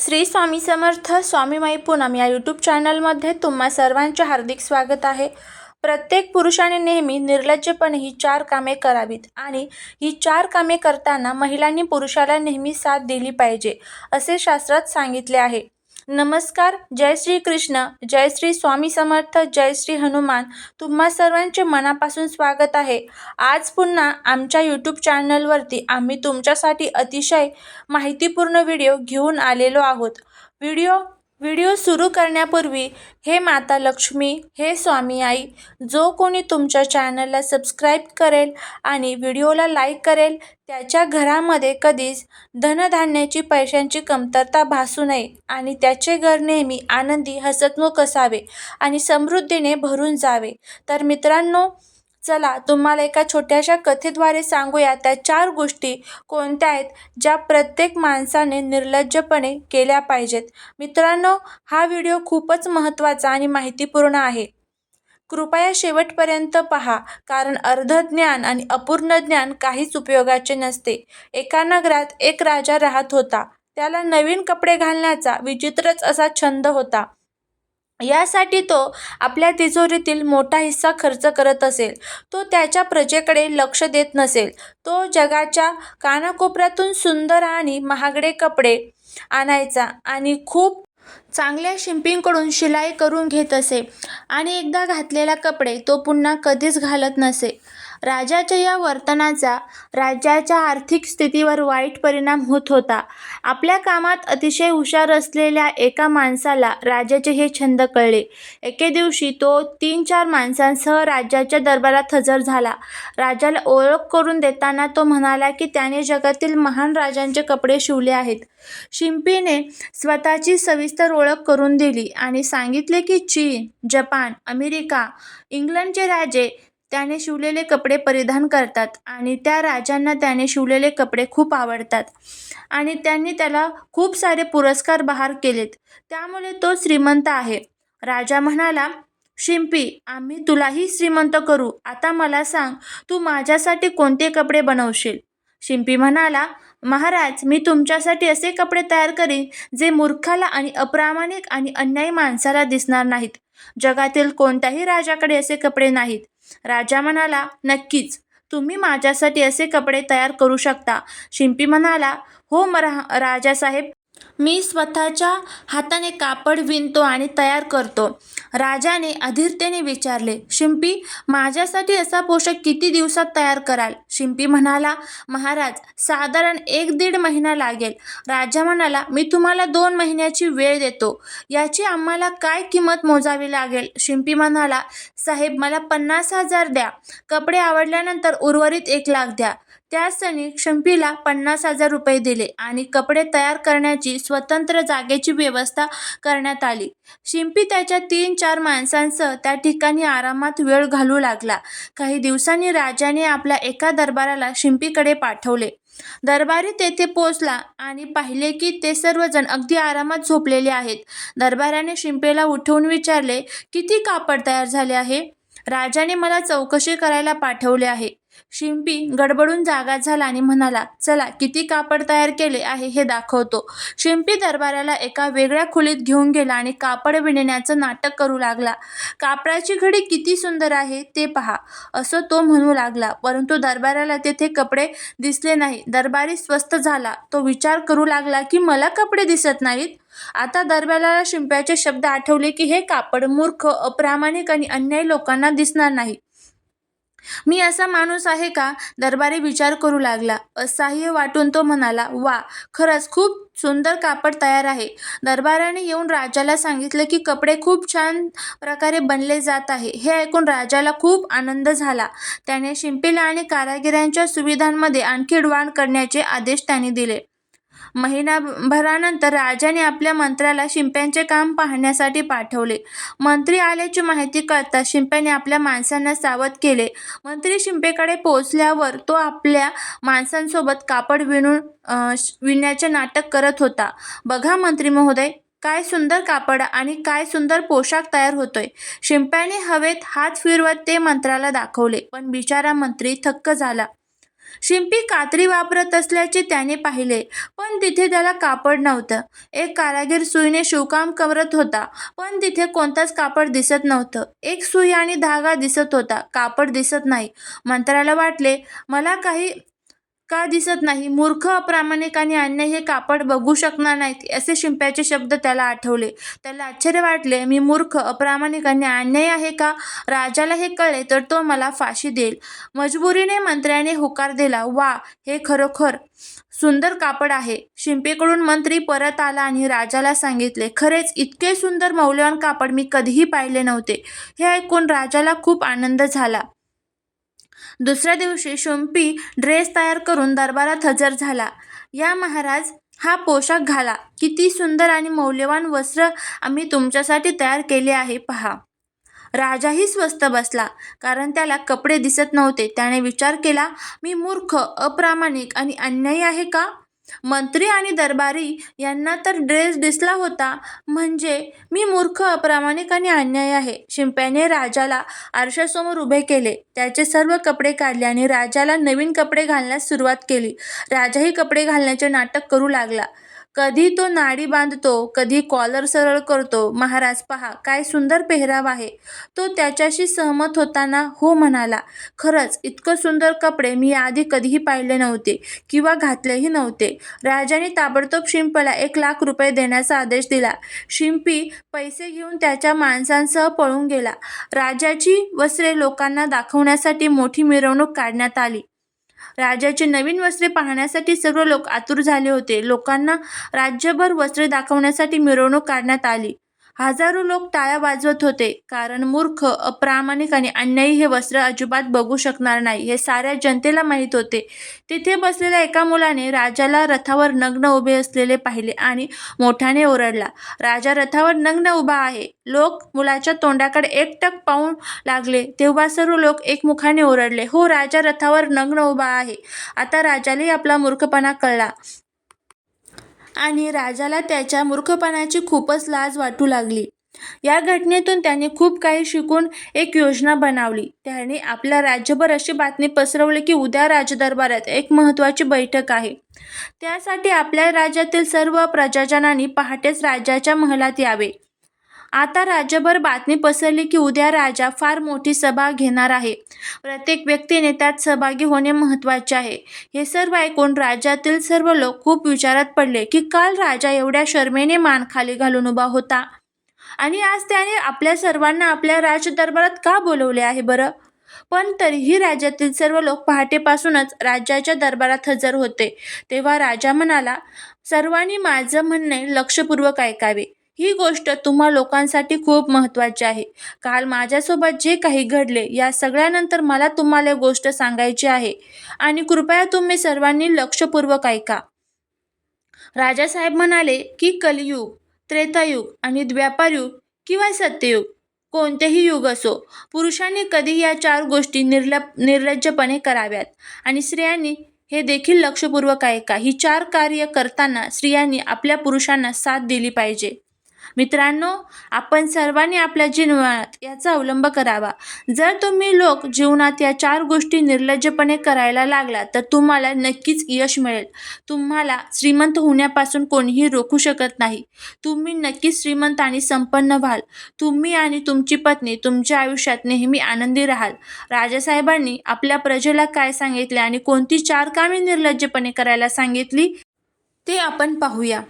श्री स्वामी समर्थ स्वामीमाई पूनम या यूट्यूब चॅनलमध्ये तुम्हा सर्वांचे हार्दिक स्वागत आहे. प्रत्येक पुरुषाने नेहमी निर्लज्जपणे ही चार कामे करावीत आणि ही चार कामे करताना महिलांनी पुरुषाला नेहमी साथ दिली पाहिजे असे शास्त्रात सांगितले आहे. नमस्कार जय श्री कृष्ण जय श्री स्वामी समर्थ जय श्री हनुमान. तुम्हा सर्वांचे मनापासून स्वागत आहे. आज पुन्हा आमच्या यूट्यूब चॅनलवरती आम्ही तुमच्यासाठी अतिशय माहितीपूर्ण व्हिडिओ घेऊन आलेलो आहोत. व्हिडिओ व्हिडिओ सुरू करण्यापूर्वी हे माता लक्ष्मी हे स्वामी आई जो कोणी तुमच्या चॅनलला सबस्क्राईब करेल आणि व्हिडिओला लाईक करेल त्याच्या घरामध्ये कधीच धनधान्याची पैशांची कमतरता भासू नये आणि त्याचे घर नेहमी आनंदी हसतमुख असावे आणि समृद्धीने भरून जावे. तर मित्रांनो चला तुम्हाला एका छोट्याशा कथेद्वारे सांगूया त्या चार गोष्टी कोणत्या आहेत ज्या प्रत्येक माणसाने निर्लज्जपणे केल्या पाहिजेत. मित्रांनो हा व्हिडिओ खूपच महत्त्वाचा आणि माहितीपूर्ण आहे. कृपया शेवटपर्यंत पहा कारण अर्ध ज्ञान आणि अपूर्ण ज्ञान काहीच उपयोगाचे नसते. एका नगरात एक राजा राहत होता. त्याला नवीन कपडे घालण्याचा विचित्रच असा छंद होता. यासाठी तो आपल्या तिजोरीतील मोठा हिस्सा खर्च करत असेल. तो त्याच्या प्रजेकडे लक्ष देत नसेल. तो जगाच्या कानाकोपऱ्यातून सुंदर आणि महागडे कपडे आणायचा आणि खूप चांगल्या शिंपींकडून शिलाई करून घेत असे. आणि एकदा घातलेला कपडे तो पुन्हा कधीच घालत नसे. राजाच्या या वर्तनाचा राज्याच्या आर्थिक स्थितीवर वाईट परिणाम होत होता. आपल्या कामात अतिशय हुशार असलेल्या एका माणसाला राजाचे हे छंद कळले. एके दिवशी तो तीन चार माणसांसह राज्याच्या दरबारात हजर झाला. राजाला ओळख करून देताना तो म्हणाला की त्याने जगातील महान राजांचे कपडे शिवले आहेत. शिंपीने स्वतःची सविस्तर ओळख करून दिली आणि सांगितले की चीन जपान अमेरिका इंग्लंडचे राजे त्याने शिवलेले कपडे परिधान करतात आणि त्या राजांना त्याने शिवलेले कपडे खूप आवडतात. आणि त्यांनी त्याला खूप सारे पुरस्कार बहार केलेत. त्यामुळे तो श्रीमंत आहे. राजा म्हणाला शिंपी आम्ही तुलाही श्रीमंत करू. आता मला सांग तू माझ्यासाठी कोणते कपडे बनवशील? शिंपी म्हणाला महाराज मी तुमच्यासाठी असे कपडे तयार करीन जे मूर्खाला आणि अप्रामाणिक आणि अन्यायी माणसाला दिसणार नाहीत. जगातील कोणत्याही राजाकडे असे कपडे नाहीत. राजा म्हणाला नक्कीच. तुम्ही माझ्यासाठी असे कपडे तयार करू शकता. शिंपी म्हणाला हो मरा राजासाहेब मी स्वतःच्या हाताने कापड विणतो आणि तयार करतो. राजाने अधीरतेने विचारले शिंपी माझ्यासाठी असा पोशाख किती दिवसात तयार कराल? शिंपी म्हणाला महाराज साधारण एक दीड महिना लागेल. राजा म्हणाला मी तुम्हाला दोन महिन्याची वेळ देतो. याची आम्हाला काय किंमत मोजावी लागेल? शिंपी म्हणाला साहेब मला पन्नास हजार द्या. कपडे आवडल्यानंतर उर्वरित एक लाख द्या. त्या क्षणी शिंपीला पन्नास हजार रुपये दिले आणि कपडे तयार करण्याची स्वतंत्र जागेची व्यवस्था करण्यात आली. शिंपी त्याच्या तीन चार माणसांसह त्या ठिकाणी आरामात वेळ घालू लागला. काही दिवसांनी राजाने आपल्या एका दरबाराला शिंपीकडे पाठवले. दरबारी तेथे पोचला आणि पाहिले की ते सर्वजण अगदी आरामात झोपलेले आहेत. दरबाराने शिंपीला उठवून विचारले किती कापड तयार झाले आहे राजाने मला चौकशी करायला पाठवले आहे. शिंपी गडबडून जागा झाला आणि म्हणाला चला किती कापड तयार केले आहे हे दाखवतो. शिंपी दरबाराला एका वेगळ्या खोलीत घेऊन गेला आणि कापड विणण्याचं नाटक करू लागला. कापडाची घडी किती सुंदर आहे ते पहा असं तो म्हणू लागला. परंतु दरबाराला तेथे कपडे दिसले नाही दरबारी स्वस्त झाला. तो विचार करू लागला की मला कपडे दिसत नाहीत? आता दरबाराला शिंप्याचे शब्द आठवले की हे कापड मूर्ख अप्रामाणिक आणि अन्यायी लोकांना दिसणार नाही. मी असा माणूस आहे का? दरबारी विचार करू लागला. असह्य वाटून तो म्हणाला वा खरंच खूप सुंदर कापड तयार आहे. दरबाराने येऊन राजाला सांगितलं की कपडे खूप छान प्रकारे बनले जात आहे. हे ऐकून राजाला खूप आनंद झाला. त्याने शिंपीला आणि कारागिरांच्या सुविधांमध्ये आणखी वाढ करण्याचे आदेश त्याने दिले. महिनाभरानंतर राजाने आपल्या मंत्र्याला शिंप्यांचे काम पाहण्यासाठी पाठवले. मंत्री आल्याची माहिती कळता शिंप्याने आपल्या माणसांना सावध केले. मंत्री शिंपेकडे पोहोचल्यावर तो आपल्या माणसांसोबत कापड विणून श- विणण्याचे नाटक करत होता. बघा मंत्री महोदय काय सुंदर कापड आणि काय सुंदर पोशाख तयार होतोय. शिंप्याने हवेत हात फिरवत ते मंत्र्याला दाखवले. पण बिचारा मंत्री थक्क झाला. शिंपी कात्री वापरत असल्याचे त्याने पाहिले पण तिथे त्याला कापड नव्हतं. एक कारागीर सुईने शिवकाम करत होता पण तिथे कोणताच कापड दिसत नव्हतं. एक सुई आणि धागा दिसत होता कापड दिसत नाही. मंत्राला वाटले मला काही का दिसत नाही? मूर्ख अप्रामाणिक आणि अन्य हे कापड बघू शकणार नाहीत असे शिंप्याचे शब्द त्याला आठवले. त्याला आश्चर्य वाटले मी मूर्ख अप्रामाणिक आणि अन्याय आहे का? राजाला हे कळले तर तो मला फाशी देईल. मजबुरीने मंत्र्याने होकार दिला वा हे खरोखर सुंदर कापड आहे. शिंपेकडून मंत्री परत आला आणि राजाला सांगितले खरेच इतके सुंदर मौल्यवान कापड मी कधीही पाहिले नव्हते. हे ऐकून राजाला खूप आनंद झाला. दुसऱ्या दिवशी शिंपी ड्रेस तयार करून दरबारात हजर झाला. या महाराज हा पोशाख घाला. किती सुंदर आणि मौल्यवान वस्त्र आम्ही तुमच्यासाठी तयार केले आहे पहा. राजाही स्वस्त बसला कारण त्याला कपडे दिसत नव्हते. त्याने विचार केला मी मूर्ख अप्रामाणिक आणि अन्यायी आहे का? मंत्री आणि दरबारी यांना तर ड्रेस दिसला होता. म्हणजे मी मूर्ख अप्रामाणिक आणि अन्यायी आहे. शिंप्याने राजाला आरशासमोर उभे केले. त्याचे सर्व कपडे काढले आणि राजाला नवीन कपडे घालण्यास सुरुवात केली. राजाही कपडे घालण्याचे नाटक करू लागला. कधी तो नाडी बांधतो कधी कॉलर सरळ करतो महाराज पहा काय सुंदर पेहराव आहे. तो त्याच्याशी सहमत होताना हो म्हणाला खरंच इतकं सुंदर कपडे मी आधी कधीही पाहिले नव्हते किंवा घातलेही नव्हते. राजाने ताबडतोब शिंपला एक लाख रुपये देण्याचा आदेश दिला. शिंपी पैसे घेऊन त्याच्या माणसांसह पळून गेला. राजाची वस्त्रे लोकांना दाखवण्यासाठी मोठी मिरवणूक काढण्यात आली. राजाची नवीन वस्त्रे पाहण्यासाठी सर्व लोक आतुर झाले होते. लोकांना राज्यभर वस्त्रे दाखवण्यासाठी मिरवणूक काढण्यात आली. हजारो लोक टाळ्या वाजवत होते. कारण मूर्ख अप्रामाणिक आणि अन्यायी हे वस्त्र अजिबात बघू शकणार नाही हे साऱ्या जनतेला माहीत होते. तिथे बसलेल्या एका मुलाने राजाला रथावर नग्न उभे असलेले पाहिले आणि मोठ्याने ओरडला राजा रथावर नग्न उभा आहे. लोक मुलाच्या तोंडाकडे एकटक पाहून लागले. तेव्हा सर्व लोक एकमुखाने ओरडले हो राजा रथावर नग्न उभा आहे. आता राजालाही आपला मूर्खपणा कळला. आणि राजाला त्याच्या मूर्खपणाची खूपच लाज वाटू लागली. या घटनेतून त्याने खूप काही शिकून एक योजना बनवली. त्याने आपल्या राज्यभर अशी बातमी पसरवली की उद्या राजदरबारात एक महत्त्वाची बैठक आहे. त्यासाठी आपल्या राज्यातील सर्व प्रजाजनांनी पहाटेच राजाच्या महलात यावे. आता राज्यभर बातमी पसरली की उद्या राजा फार मोठी सभा घेणार आहे. प्रत्येक व्यक्तीने त्यात सहभागी होणे महत्त्वाचे आहे. हे सर्व ऐकून राज्यातील सर्व लोक खूप विचारात पडले की काल राजा एवढ्या शर्मेने मान खाली घालून उभा होता. आणि आज त्याने आपल्या सर्वांना आपल्या राजदरबारात का बोलवले आहे बरं? पण तरीही राज्यातील सर्व लोक पहाटेपासूनच राज्याच्या दरबारात हजर होते. तेव्हा राजा म्हणाला सर्वांनी माझं म्हणणे लक्षपूर्वक ऐकावे. ही गोष्ट तुम्हा लोकांसाठी खूप महत्त्वाची आहे. काल माझ्यासोबत जे काही घडले या सगळ्यानंतर मला तुम्हाला गोष्ट सांगायची आहे. आणि कृपया तुम्ही सर्वांनी लक्षपूर्वक ऐका. राजासाहेब म्हणाले की कलियुग त्रेतायुग आणि द्व्यापारयुग किंवा सत्ययुग कोणतेही युग असो पुरुषांनी कधी या चार गोष्टी निर्ल निर्लज्जपणे कराव्यात. आणि स्त्रियांनी हे देखील लक्षपूर्वक ऐका ही चार कार्य करताना स्त्रियांनी आपल्या पुरुषांना साथ दिली पाहिजे. मित्रांनो आपण सर्वांनी आपल्या जीवनात याचा अवलंब करावा. जर तुम्ही लोक जीवनात या चार गोष्टी निर्लज्जपणे करायला लागला तर तुम्हाला नक्कीच यश मिळेल. तुम्हाला श्रीमंत होण्यापासून कोणीही रोखू शकत नाही. तुम्ही नक्कीच श्रीमंत आणि संपन्न व्हाल. तुम्ही आणि तुमची पत्नी तुमच्या आयुष्यात नेहमी आनंदी राहाल. राजासाहेबांनी आपल्या प्रजेला काय सांगितले आणि कोणती चार कामे निर्लज्जपणे करायला सांगितली ते आपण पाहूया.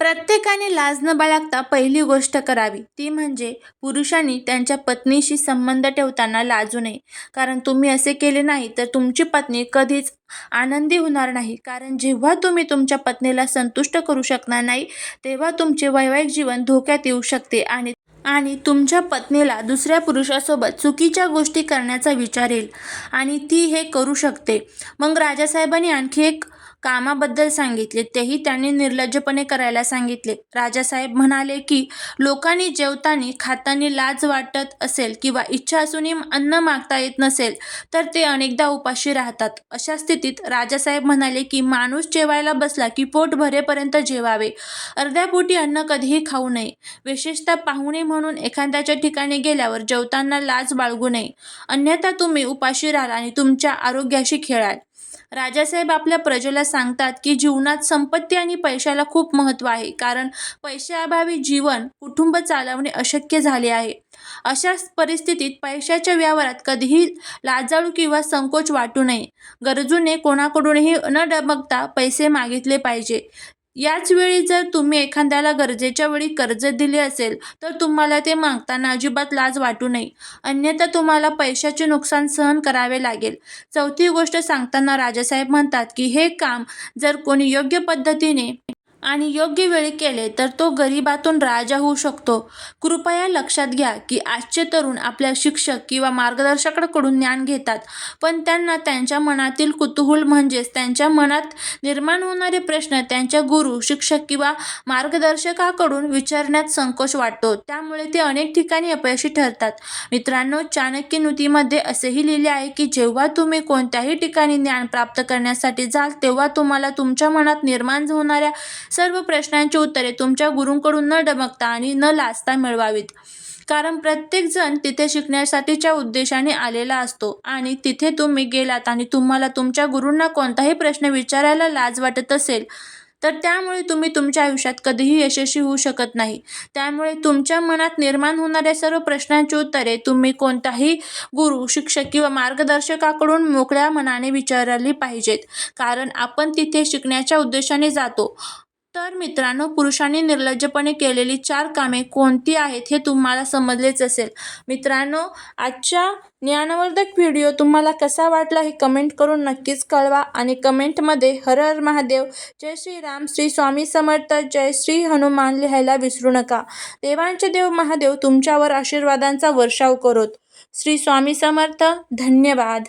प्रत्येकाने लाज न बाळगता पहिली गोष्ट करावी. ती म्हणजे पुरुषांनी त्यांच्या पत्नीशी संबंध ठेवताना लाजू नये. कारण तुम्ही असे केले नाही तर तुमची पत्नी कधीच आनंदी होणार नाही. कारण जेव्हा तुम्ही तुमच्या पत्नीला संतुष्ट करू शकणार नाही तेव्हा तुमचे वैवाहिक जीवन धोक्यात येऊ शकते आणि आणि तुमच्या पत्नीला दुसऱ्या पुरुषासोबत चुकीच्या गोष्टी करण्याचा विचार येईल आणि ती हे करू शकते. मग राजासाहेबांनी आणखी एक कामाबद्दल सांगितले तेही त्यांनी निर्लज्जपणे करायला सांगितले. राजासाहेब म्हणाले की लोकांनी जेवताना खातानी लाज वाटत असेल किंवा इच्छा असूनही अन्न मागता येत नसेल तर ते अनेकदा उपाशी राहतात. अशा स्थितीत राजासाहेब म्हणाले की माणूस जेवायला बसला की पोट भरेपर्यंत जेवावे. अर्ध्या पोटी अन्न कधीही खाऊ नये. विशेषतः पाहुणे म्हणून एखाद्याच्या ठिकाणी गेल्यावर जेवताना लाज बाळगू नये. अन्यथा तुम्ही उपाशी राहाल आणि तुमच्या आरोग्याशी खेळाल. राजासाहेब आपल्या प्रजेला सांगतात की जीवनात संपत्ती आणि पैशाला खूप महत्त्व आहे कारण पैशाअभावी जीवन कुटुंब चालवणे अशक्य झाले आहे. अशा परिस्थितीत पैशाच्या व्यवहारात कधीही लाजाळू किंवा संकोच वाटू नये. गरजूने कोणाकडूनही न डबकता पैसे मागितले पाहिजे. याच वेळी जर तुम्ही एखाद्याला गरजेच्या वेळी कर्ज दिले असेल तर तुम्हाला ते मागताना अजिबात लाज वाटू नये. अन्यथा तुम्हाला पैशाचे नुकसान सहन करावे लागेल. चौथी गोष्ट सांगताना राजासाहेब म्हणतात की हे काम जर कोणी योग्य पद्धतीने आणि योग्य वेळी केले तर तो गरिबातून राजा होऊ शकतो. कृपया लक्षात घ्या की आजचे तरुण आपल्या शिक्षक किंवा मार्गदर्शकाकडून ज्ञान घेतात पण त्यांना त्यांच्या मनातील कुतूहल म्हणजेच त्यांच्या मनात निर्माण होणारे प्रश्न त्यांच्या गुरु शिक्षक किंवा मार्गदर्शकाकडून विचारण्यात संकोच वाटतो. त्यामुळे ते अनेक ठिकाणी अपयशी ठरतात. मित्रांनो चाणक्य नृतीमध्ये असेही लिहिले आहे की जेव्हा तुम्ही कोणत्याही ठिकाणी ज्ञान प्राप्त करण्यासाठी जाल तेव्हा तुम्हाला तुमच्या मनात निर्माण होणाऱ्या सर्व प्रश्नांची उत्तरे तुमच्या गुरूंकडून न डमकता आणि न लाजता मिळवावीत. कारण प्रत्येकजण तिथे शिकण्यासाठीच्या उद्देशाने आलेला असतो आणि तिथे तुम्ही गेलात आणि तुम्हाला तुमच्या गुरूंना कोणताही प्रश्न विचारायला लाज वाटत असेल तर त्यामुळे तुम्ही तुमच्या आयुष्यात कधीही यशस्वी होऊ शकत नाही. त्यामुळे तुमच्या मनात निर्माण होणाऱ्या सर्व प्रश्नांची उत्तरे तुम्ही कोणताही गुरु शिक्षक किंवा मार्गदर्शकाकडून मोकळ्या मनाने विचारली पाहिजेत. कारण आपण तिथे शिकण्याच्या उद्देशाने जातो. तर मित्रांनो पुरुषांनी निर्लज्जपणे केलेली चार कामे कोणती आहेत हे तुम्हाला समजलेच असेल. मित्रांनो आजच्या ज्ञानवर्धक व्हिडिओ तुम्हाला कसा वाटला हे कमेंट करून नक्कीच कळवा आणि कमेंटमध्ये हर हर महादेव जय श्री राम श्री स्वामी समर्थ जय श्री हनुमान लिहायला विसरू नका. देवांचे देव महादेव तुमच्यावर आशीर्वादांचा वर्षाव करोत. श्री स्वामी समर्थ धन्यवाद.